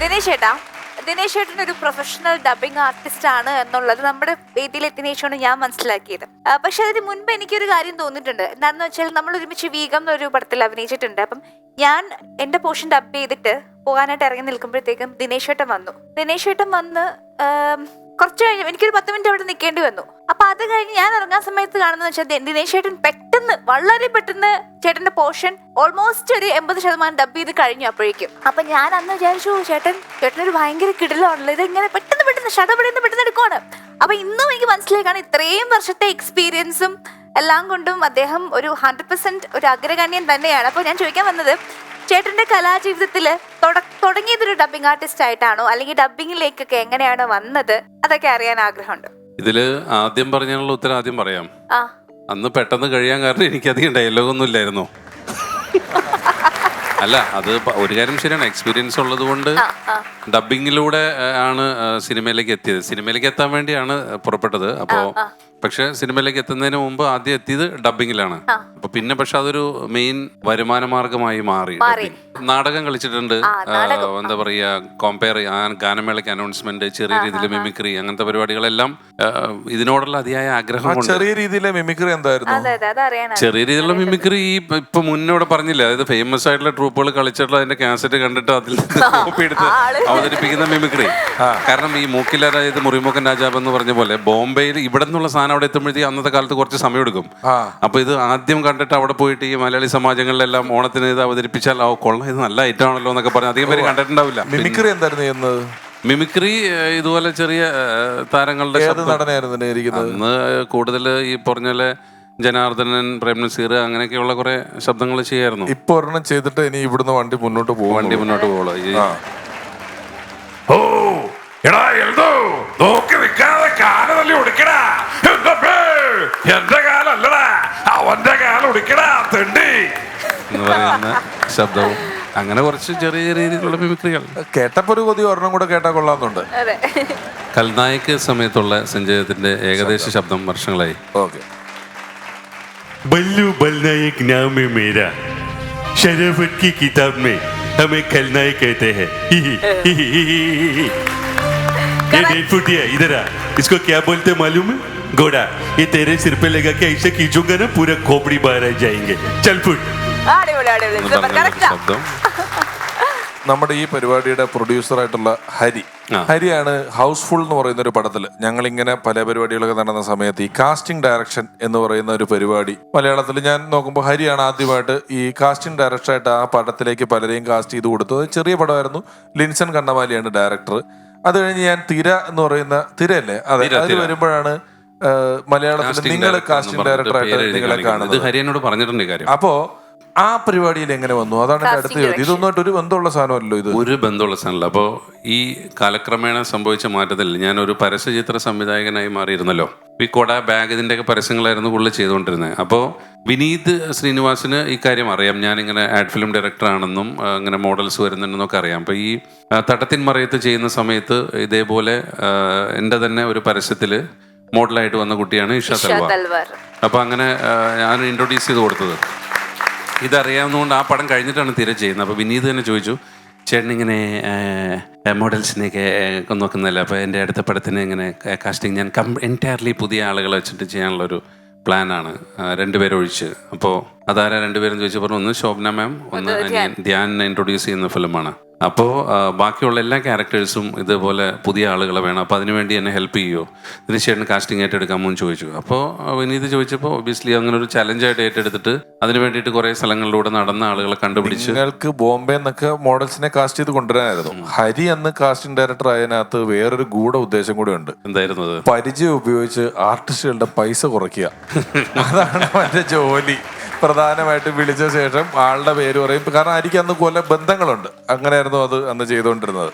ദിനേശ് ചേട്ടാ ദിനേശ് ചേട്ടൻ ഒരു പ്രൊഫഷണൽ ഡബിങ് ആർട്ടിസ്റ്റ് ആണ് എന്നുള്ളത് നമ്മുടെ വേദിയിൽ എത്തിനേഷാണ് ഞാൻ മനസ്സിലാക്കിയത്. പക്ഷെ അതിന് മുൻപ് എനിക്കൊരു കാര്യം തോന്നിയിട്ടുണ്ട്. എന്താണെന്ന് വെച്ചാൽ നമ്മൾ ഒരുമിച്ച് വീഗം എന്നൊരു പടത്തിൽ അഭിനയിച്ചിട്ടുണ്ട്. അപ്പം ഞാൻ എന്റെ പോർഷൻ ഡബ് ചെയ്തിട്ട് പോകാനായിട്ട് ഇറങ്ങി നിൽക്കുമ്പോഴത്തേക്കും ദിനേശ് ചേട്ടൻ വന്നു. ദിനേശ് ചേട്ടൻ വന്ന് കുറച്ച് കഴിഞ്ഞ് എനിക്കൊരു പത്ത് മിനിറ്റ് അവിടെ നിൽക്കേണ്ടി വന്നു. അപ്പൊ അത് കഴിഞ്ഞ് ഞാൻ ഇറങ്ങാൻ സമയത്ത് കാണുന്നത് വെച്ചാൽ ദിനേശ് ചേട്ടൻ പെട്ടെന്ന് വളരെ പെട്ടെന്ന് ചേട്ടന്റെ പോർഷൻ ഓൾമോസ്റ്റ് ഒരു എൺപത് ശതമാനം ഡബ് ചെയ്ത് കഴിഞ്ഞു അപ്പോഴേക്കും. അപ്പൊ ഞാൻ അന്ന് വിചാരിച്ചു ചേട്ടൻ ചേട്ടൻ ഒരു ഭയങ്കര കിടലാണല്ലോ ഇത് ഇങ്ങനെ പെട്ടെന്ന് പെട്ടെന്ന് ഷടപെടുന്ന് പെട്ടെന്ന് എടുക്കുവാണ്. അപ്പൊ ഇന്നും എനിക്ക് മനസ്സിലാക്കാണ് ഇത്രയും വർഷത്തെ എക്സ്പീരിയൻസും എല്ലാം കൊണ്ടും അദ്ദേഹം ഒരു ഹൺഡ്രഡ് പെർസെന്റ് ഒരു അഗ്രഗണ്യൻ തന്നെയാണ്. അപ്പോൾ ഞാൻ ചോദിക്കാൻ വന്നത് ചേട്ടന്റെ കലാജീവിതത്തിൽ തുട- തുടങ്ങിയതൊരു ഡബിങ് ആർട്ടിസ്റ്റ് ആയിട്ടാണോ? അല്ലെങ്കിൽ ഡബിങ്ങിലേക്കൊക്കെ എങ്ങനെയാണ് വന്നത്? അതൊക്കെ അറിയാൻ ആഗ്രഹമുണ്ട്. ഇതിൽ ആദ്യം പറഞ്ഞുള്ള ഉത്തരം ആദ്യം പറയാം. അന്ന് പെട്ടെന്ന് കഴിയാൻ കാരണം എനിക്കധികം ഡയലോഗൊന്നും ഇല്ലായിരുന്നു. അല്ല അത് ഒരു കാര്യം ശരിയാണ്. എക്സ്പീരിയൻസ് ഉള്ളത് കൊണ്ട് ഡബിങ്ങിലൂടെ ആണ് സിനിമയിലേക്ക് എത്തിയത്. സിനിമയിലേക്ക് എത്താൻ വേണ്ടിയാണ് പുറപ്പെട്ടത്. അപ്പോൾ ആ. പക്ഷെ സിനിമയിലേക്ക് എത്തുന്നതിന് മുമ്പ് ആദ്യം എത്തിയത് ഡബിങ്ങിലാണ് അപ്പൊ പിന്നെ പക്ഷെ അതൊരു മെയിൻ വരുമാന മാർഗമായി മാറി. നാടകം കളിച്ചിട്ടുണ്ട്. എന്താ പറയാ കോമ്പയർ ഗാനമേളയ്ക്ക് അനൗൺസ്മെന്റ് ചെറിയ രീതിയിൽ മിമിക്രി അങ്ങനത്തെ പരിപാടികളെല്ലാം ഇതിനോടുള്ള അതിയായ ആഗ്രഹം ചെറിയ രീതിയിലെ മിമിക്രി എന്തായിരുന്നു? അതെ അതെ അതറിയാൻ ചെറിയ രീതിയിലുള്ള മിമിക്രി ഈ ഇപ്പ- ഇപ്പൊ മുന്നോട് പറഞ്ഞില്ല? അതായത് ഫേമസ് ആയിട്ടുള്ള ട്രൂപ്പുകൾ കളിച്ചിട്ടുള്ള അതിന്റെ കാസറ്റ് കണ്ടിട്ട് അതിൽ കോപ്പി എടുത്ത് അവതരിപ്പിക്കുന്ന മിമിക്രി കാരണം ഈ മൂക്കിലാരായത് മുറിമുഖൻ രാജാവ് എന്ന് പറഞ്ഞ പോലെ ബോംബെയിൽ ഇവിടെ നിന്നുള്ള സാധനം അവിടെ എത്തുമ്പോഴത്തേക്ക് അന്നത്തെ കാലത്ത് കുറച്ച് സമയം എടുക്കും ആ. അപ്പൊ ഇത് ആദ്യം കണ്ടിട്ട് അവിടെ പോയിട്ട് ഈ മലയാളി സമാജങ്ങളിലെല്ലാം ഓണത്തിന് ഇത് അവതരിപ്പിച്ചാൽ ഓ കൊള്ളാം ഇത് നല്ല ഐറ്റം ആണല്ലോ എന്നൊക്കെ പറഞ്ഞു അധികം പേര് കണ്ടിട്ടുണ്ടാവില്ല. മിമിക്രി എന്തായിരുന്നു ചെയ്യുന്നത്? മിമിക്രി ഇതുപോലെ ചെറിയ താരങ്ങളുടെ അന്ന് കൂടുതൽ ഈ പറഞ്ഞ ജനാർദ്ദനൻ പ്രേംനസീർ അങ്ങനെയൊക്കെയുള്ള കുറെ ശബ്ദങ്ങൾ ചെയ്യായിരുന്നു. ഇപ്പൊ ഒരെണ്ണം ചെയ്തിട്ട് ഇനി ഇവിടുന്ന് വണ്ടി മുന്നോട്ട് പോകും വണ്ടി മുന്നോട്ട് പോകുള്ളൂ ഈ ആ. ഓ എടാ എൽദോ നോക്കി നിൽക്കാതെ കാല തല്ലി ഒടിക്കടാ എന്തപ്പേ? എന്റെ കാലല്ലടാ അവന്റെ കാല ഒടിക്കടാ തെണ്ടി എന്ന് പറയുന്ന ശബ്ദവും അങ്ങനെ കുറച്ച് ചെറിയ ചെറിയ രീതിയിലുള്ള മിമിക്രികൾ കേട്ടപ്പോ ഒരു കൊതി ഒരെണ്ണം കൂടെ കേട്ടാ കൊള്ളാന്നുണ്ട് അതെ കൽനായക്ക് സമയത്തുള്ള സഞ്ജയത്തിന്റെ ഏകദേശ ശബ്ദം വർഷങ്ങളായി ഓക്കെ बल्लू बलनायक नाम है मेरा शराफत की किताब में हमें खलनायक कहते हैं ही ही, ही ही, ही ही, ही ही। ये डेढ़ फुटिया इधर आ इसको क्या बोलते मालूम है घोड़ा ये तेरे सिर पे लगा के ऐसे खींचूंगा ना पूरा खोपड़ी बाहर आ जाएंगे चल फुट അടിപൊളി അടിപൊളി എന്ന് സൂപ്പർ പറഞ്ഞ കറക്റ്റാ ശബ്ദം നമ്മുടെ ഈ പരിപാടിയുടെ പ്രൊഡ്യൂസർ ആയിട്ടുള്ള ഹരി ആ. ഹരിയാണ് ഹൗസ്ഫുൾ എന്ന് പറയുന്ന ഒരു പടത്തിൽ ഞങ്ങൾ ഇങ്ങനെ പല പരിപാടികളൊക്കെ നടന്ന സമയത്ത് ഈ കാസ്റ്റിംഗ് ഡയറക്ഷൻ എന്ന് പറയുന്ന ഒരു പരിപാടി മലയാളത്തിൽ ഞാൻ നോക്കുമ്പോൾ ഹരിയാണ് ആദ്യമായിട്ട് ഈ കാസ്റ്റിംഗ് ഡയറക്ടറായിട്ട് ആ പടത്തിലേക്ക് പലരെയും കാസ്റ്റ് ചെയ്ത് കൊടുത്തത് ചെറിയ പടമായിരുന്നു ലിൻസൺ കണ്ണമാലിയാണ് ഡയറക്ടർ അത് കഴിഞ്ഞ് ഞാൻ തിര എന്ന് പറയുന്ന തിരയല്ലേ? അതെ അത് വരുമ്പോഴാണ് മലയാളത്തിൽ നിങ്ങൾ കാസ്റ്റിംഗ് ഡയറക്ടർ ഡയറക്ടറായിട്ട് നിങ്ങളെ കാണുന്നത്. ഹരിയനോട് പറഞ്ഞിട്ടുണ്ട് അപ്പോ ആ പരിപാടിയിൽ എങ്ങനെ വന്നു? അതാണ് എന്റെ അടുത്ത ചോദ്യം. ഇതൊന്നുമായിട്ട് ഒരു ബന്ധമുള്ള സാധനമല്ലോ ഇത്. ഒരു ബന്ധമുള്ള സാധനമല്ല. അപ്പോൾ ഈ കാലക്രമേണ സംഭവിച്ച മാറ്റത്തിൽ ഞാൻ ഒരു പരസ്യചിത്ര സംവിധായകനായി മാറിയിരുന്നല്ലോ. ഈ കൊട ബാഗ് ഇതിന്റെയൊക്കെ പരസ്യങ്ങളായിരുന്നു കൂടുതൽ ചെയ്തുകൊണ്ടിരുന്നത്. അപ്പോൾ വിനീത് ശ്രീനിവാസിന് ഈ കാര്യം അറിയാം. ഞാനിങ്ങനെ ആഡ് ഫിലിം ഡയറക്ടറാണെന്നും ആണെന്നും ഇങ്ങനെ മോഡൽസ് വരുന്നുണ്ടെന്നൊക്കെ അറിയാം. അപ്പോൾ ഈ തട്ടത്തിൻ മറയത്ത് ചെയ്യുന്ന സമയത്ത് ഇതേപോലെ എന്റെ തന്നെ ഒരു പരസ്യത്തിൽ മോഡലായിട്ട് വന്ന കുട്ടിയാണ് ഇഷ തൽവാർ. അപ്പോൾ അങ്ങനെ ഞാൻ ഇൻട്രൊഡ്യൂസ് ചെയ്ത് കൊടുത്തത്. ഇതറിയാവുന്നതുകൊണ്ട് ആ പടം കഴിഞ്ഞിട്ടാണ് തീരെ ചെയ്യുന്നത്. അപ്പോൾ വിനീത് തന്നെ ചോദിച്ചു ചേട്ടൻ ഇങ്ങനെ മോഡൽസിനെയൊക്കെ നോക്കുന്നില്ല അപ്പോൾ എന്റെ അടുത്ത പടത്തിന് ഇങ്ങനെ കാസ്റ്റിംഗ് ഞാൻ കം എന്റയർലി പുതിയ ആളുകളെ വെച്ചിട്ട് ചെയ്യാനുള്ളൊരു പ്ലാനാണ്. രണ്ടുപേരും ഒഴിച്ച് അപ്പോൾ അതാരാ രണ്ടുപേരും ചോദിച്ചു പറഞ്ഞു ഒന്ന് ശോഭന മാം ഒന്ന് ധ്യാൻ. ഇൻട്രൊഡ്യൂസ് ചെയ്യുന്ന ഫിലിമാണ് അപ്പോൾ ബാക്കിയുള്ള എല്ലാ ക്യാരക്ടേഴ്സും ഇതുപോലെ പുതിയ ആളുകളെ വേണം. അപ്പോൾ അതിനുവേണ്ടി എന്നെ ഹെൽപ്പ് ചെയ്യുമോ തീർച്ചയായിട്ടും കാസ്റ്റിംഗ് ഏറ്റെടുക്കാമോ എന്ന് ചോദിച്ചു. അപ്പോൾ വിനീത് ചോദിച്ചപ്പോൾ ഒബിയസ്ലി അങ്ങനെ ഒരു ചലഞ്ചായിട്ട് ഏറ്റെടുത്തിട്ട് അതിന് വേണ്ടിയിട്ട് കുറേ സ്ഥലങ്ങളിലൂടെ നടന്ന ആളുകളെ കണ്ടുപിടിച്ച് നിങ്ങൾക്ക് ബോംബെ എന്നൊക്കെ മോഡൽസിനെ കാസ്റ്റ് ചെയ്ത് കൊണ്ടുവരാനായിരുന്നു. ഹരി എന്ന് കാസ്റ്റിംഗ് ഡയറക്ടർ ആയതിനകത്ത് വേറൊരു ഗൂഢ ഉദ്ദേശം കൂടെ ഉണ്ട്. എന്തായിരുന്നു പരിചയം ഉപയോഗിച്ച് ആർട്ടിസ്റ്റുകളുടെ പൈസ കുറയ്ക്കുക. അതാണ് അവന്റെ ജോലി. പ്രധാനമായിട്ട് വിളിച്ച ശേഷം ആളുടെ പേര് പറയും. കാരണം ആയിരിക്കും അന്ന് കൊല്ല ബന്ധങ്ങളുണ്ട്. അങ്ങനെയായിരുന്നു അത് അന്ന് ചെയ്തുകൊണ്ടിരുന്നത്.